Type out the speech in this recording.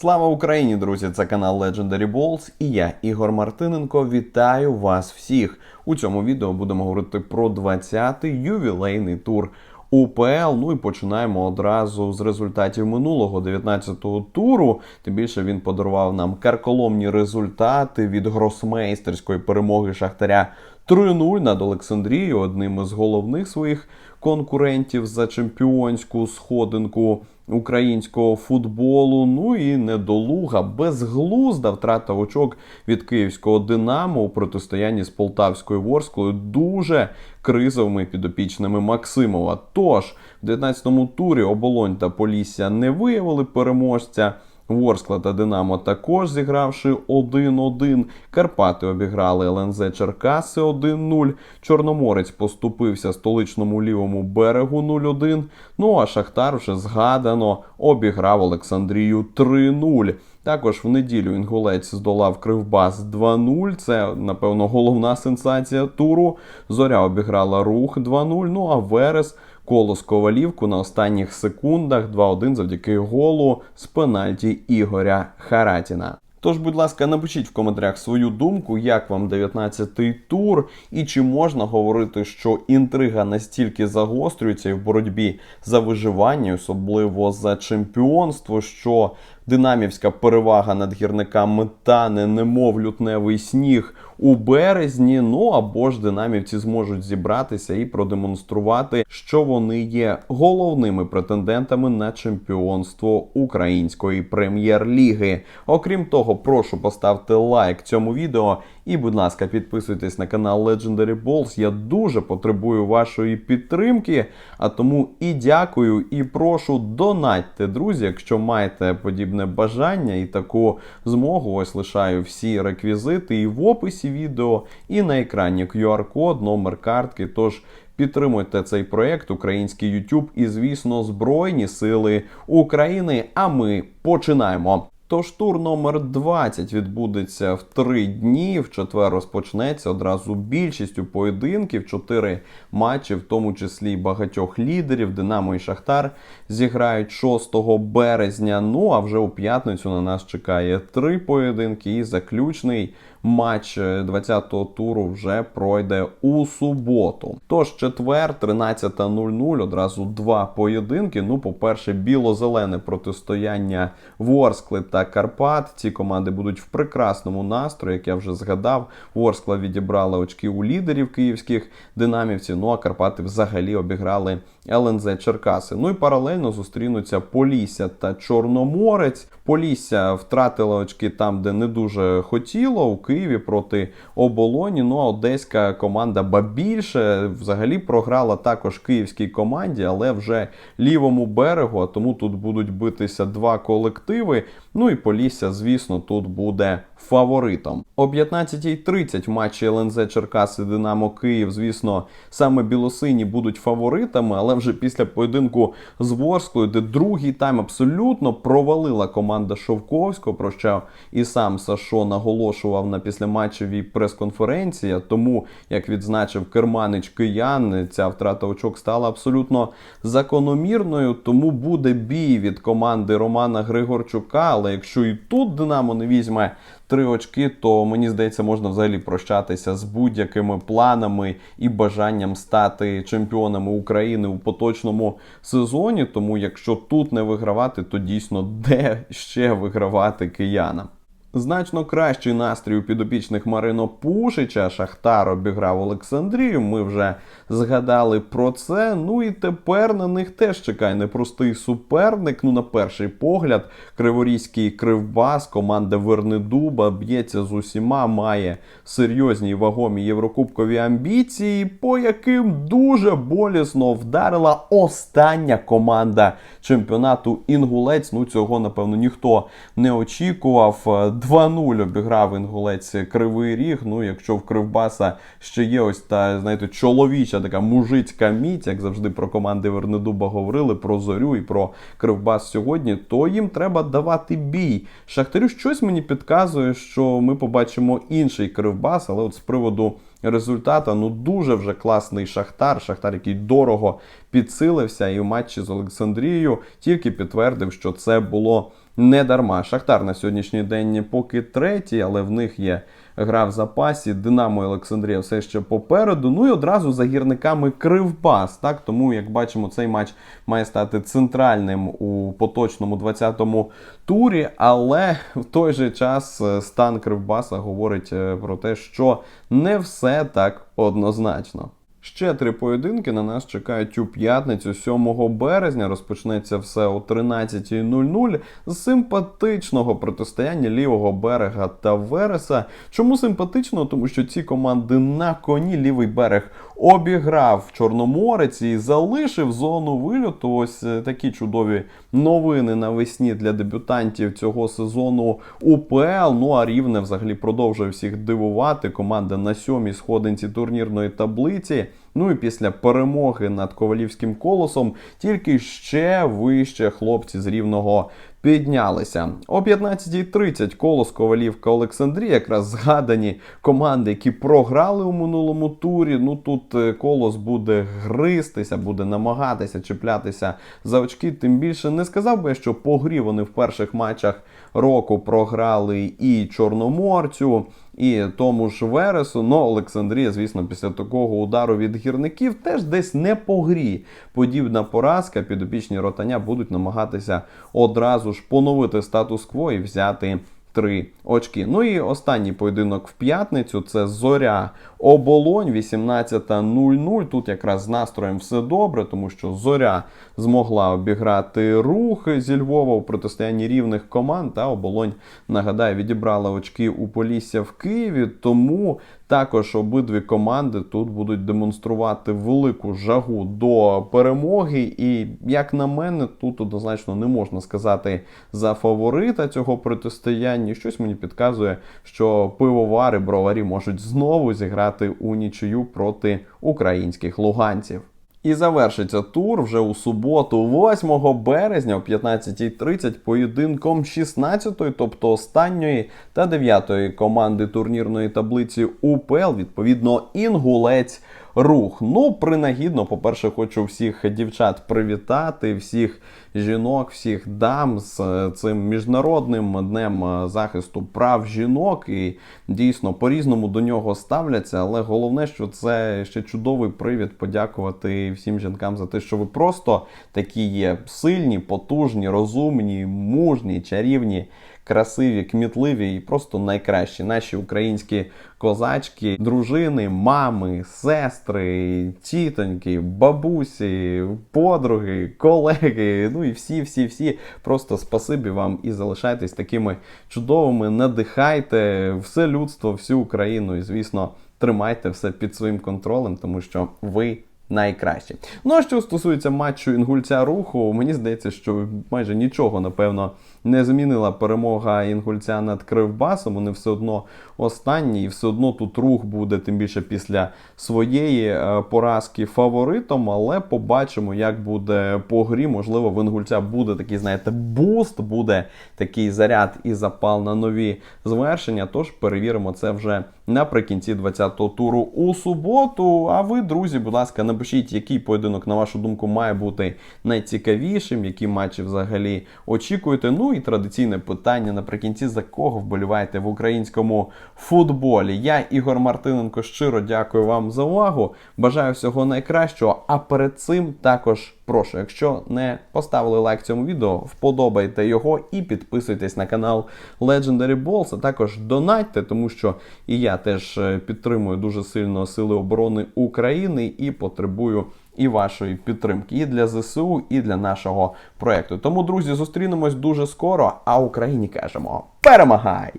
Слава Україні, друзі! Це канал Legendary Balls і я, Ігор Мартиненко, вітаю вас всіх. У цьому відео будемо говорити про 20-й ювілейний тур УПЛ. Ну і починаємо одразу з результатів минулого 19-го туру. Тим більше він подарував нам карколомні результати від гросмейстерської перемоги Шахтаря 3-0 над Олександрією, одним із головних своїх конкурентів за чемпіонську сходинку українського футболу. Ну і недолуга, безглузда втрата очок від київського Динамо у протистоянні з полтавською Ворсклою. Дуже кризовими підопічними Максимова. Тож в 19-му турі оболонь та Полісся не виявили переможця. Ворскла та Динамо також зігравши 1-1. Карпати обіграли ЛНЗ Черкаси 1-0. Чорноморець поступився столичному лівому берегу 0-1. Ну а Шахтар вже згадано обіграв Олександрію 3-0. Також в неділю інгулець здолав Кривбас 2-0. Це, напевно, головна сенсація туру. Зоря обіграла рух 2-0. Ну а Верес колос Ковалівку на останніх секундах 2-1 завдяки голу з пенальті Ігоря Харатіна. Тож, будь ласка, напишіть в коментарях свою думку, як вам 19-й тур, і чи можна говорити, що інтрига настільки загострюється і в боротьбі за виживання, особливо за чемпіонство, що динамівська перевага над гірниками тане, немов лютневий сніг у березні. Ну або ж динамівці зможуть зібратися і продемонструвати, що вони є головними претендентами на чемпіонство української прем'єр-ліги. Окрім того, прошу поставте лайк цьому відео. І, будь ласка, підписуйтесь на канал Legendary Balls. Я дуже потребую вашої підтримки. А тому і дякую, і прошу донатьте, друзі, якщо маєте подібне бажання і таку змогу. Ось лишаю всі реквізити і в описі відео, і на екрані QR-код, номер картки. Тож. Підтримуйте цей проект, український YouTube і, звісно, Збройні Сили України. А ми починаємо. Тож тур номер 20 відбудеться в три дні. В четвер розпочнеться одразу більшістю поєдинків. Чотири матчі, в тому числі багатьох лідерів. Динамо і Шахтар зіграють 6 березня. Ну а вже у п'ятницю на нас чекає три поєдинки. І заключний матч 20-го туру вже пройде у суботу. Тож четвер, 13.00, одразу два поєдинки. Ну, по-перше, біло-зелене протистояння Ворскли та Карпат. Ці команди будуть в прекрасному настрої, як я вже згадав. Ворскла відібрала очки у лідерів київських динамівців. Ну а Карпати взагалі обіграли ЛНЗ Черкаси. Ну і паралельно зустрінуться Полісся та Чорноморець. Полісся втратила очки там, де не дуже хотіло, у Києві проти оболоні. Ну а одеська команда ба більше взагалі програла також київській команді, але вже лівому берегу. А тому тут будуть битися два колективи. Ну і Полісся, звісно, тут буде фаворитом. О 15.30 матчі ЛНЗ Черкаси Динамо Київ. Звісно, саме білосині будуть фаворитами, але вже після поєдинку з Ворсклою, де другий тайм абсолютно провалила команда Шовковського, про що і сам Сашо наголошував на післяматчевій прес-конференції. Тому, як відзначив керманич киян, ця втрата очок стала абсолютно закономірною. Тому буде бій від команди Романа Григорчука. Але якщо і тут Динамо не візьме три очки, то мені здається, можна взагалі прощатися з будь-якими планами і бажанням стати чемпіонами України у поточному сезоні. Тому, якщо тут не вигравати, то дійсно де ще вигравати киянам. Значно кращий настрій у підопічних Марино Пушича. Шахтар обіграв Олександрію. Ми вже згадали про це. Ну і тепер на них теж чекає непростий суперник. Ну, на перший погляд, Криворізький кривбас, команда Вернедуба б'ється з усіма, має серйозні вагомі єврокубкові амбіції, по яким дуже болісно вдарила остання команда чемпіонату Інгулець. Ну цього напевно ніхто не очікував. 2-0 обіграв інгулець Кривий Ріг. Ну, якщо в Кривбаса ще є ось та, знаєте, чоловіча така мужицька міць, як завжди про команди Вернедуба говорили, про зорю і про Кривбас сьогодні, то їм треба давати бій. Шахтарю щось мені підказує, що ми побачимо інший Кривбас, але от з приводу. Результата ну дуже вже класний Шахтар. Шахтар, який дорого підсилився, і в матчі з Олександрією тільки підтвердив, що це було не дарма. Шахтар на сьогоднішній день поки третій, але в них є гра в запасі. Динамо і Олександрія все ще попереду. Ну і одразу за гірниками Кривбас. Так, тому як бачимо, цей матч має стати центральним у поточному 20-му турі. Але в той же час е, стан Кривбаса говорить е, про те, що не все так однозначно. Ще три поєдинки на нас чекають у п'ятницю, 7 березня. Розпочнеться все о 13.00 з симпатичного протистояння лівого берега та Вереса. Чому симпатично? Тому що ці команди на коні лівий берег обіграв Чорноморець і залишив зону вильоту. Ось е, такі чудові новини навесні для дебютантів цього сезону УПЛ. Ну а рівне взагалі продовжує всіх дивувати. Команда на сьомій сходинці турнірної таблиці. Ну і після перемоги над ковалівським колосом тільки ще вище хлопці з рівного піднялися. О 15.30 колос Ковалівка Олександрія, якраз згадані команди, які програли у минулому турі. Ну тут е, колос буде гристися, буде намагатися чіплятися за очки. Тим більше не сказав би, що по грі вони в перших матчах року програли і Чорноморцю. І тому ж Вересу, ну Олександрія, звісно, після такого удару від гірників теж десь не по грі. Подібна поразка, підопічні ротання будуть намагатися одразу ж поновити статус-кво і взяти три очки. Ну і останній поєдинок в п'ятницю це зоря оболонь 18.00. Тут якраз з настроєм все добре, тому що зоря змогла обіграти рух зі Львова у протистоянні рівних команд. Та оболонь, нагадаю, відібрала очки у Полісся в Києві. Тому також обидві команди тут будуть демонструвати велику жагу до перемоги. І, як на мене, тут однозначно не можна сказати за фаворита цього протистояння. Щось мені підказує, що пивовари, броварі можуть знову зіграти у нічию проти українських луганців. І завершиться тур вже у суботу, 8 березня о 15.30 поєдинком 16-ї, тобто останньої та 9-ї команди турнірної таблиці УПЛ, відповідно, інгулець рух. Ну, принагідно, по-перше, хочу всіх дівчат привітати, всіх жінок, всіх дам з е, цим міжнародним днем е, захисту прав жінок. І дійсно по-різному до нього ставляться. Але головне, що це ще чудовий привід подякувати всім жінкам за те, що ви просто такі є сильні, потужні, розумні, мужні, чарівні. Красиві, кмітливі і просто найкращі наші українські козачки, дружини, мами, сестри, тітоньки, бабусі, подруги, колеги. Ну і всі, всі, всі. Просто спасибі вам і залишайтесь такими чудовими. Надихайте все людство, всю Україну. І звісно, тримайте все під своїм контролем, тому що ви. Найкраще. Ну а що стосується матчу інгульця руху, мені здається, що майже нічого, напевно, не змінила перемога інгульця над Кривбасом. Вони все одно останні, і все одно тут рух буде, тим більше після своєї е, поразки фаворитом. Але побачимо, як буде по грі. Можливо, в інгульця буде такий, знаєте, буст, буде такий заряд і запал на нові звершення. Тож перевіримо це вже наприкінці 20-го туру у суботу. А ви, друзі, будь ласка, напишіть, який поєдинок, на вашу думку, має бути найцікавішим, які матчі взагалі очікуєте. Ну і традиційне питання наприкінці, за кого вболіваєте в українському футболі. Я, Ігор Мартиненко, щиро дякую вам за увагу. Бажаю всього найкращого. А перед цим також прошу, якщо не поставили лайк цьому відео, вподобайте його і підписуйтесь на канал Legendary Balls, а також донатьте, тому що і я теж е, підтримую дуже сильно Сили оборони України і потребую і вашої підтримки і для ЗСУ, і для нашого проекту. Тому, друзі, зустрінемось дуже скоро. А Україні кажемо: перемагай!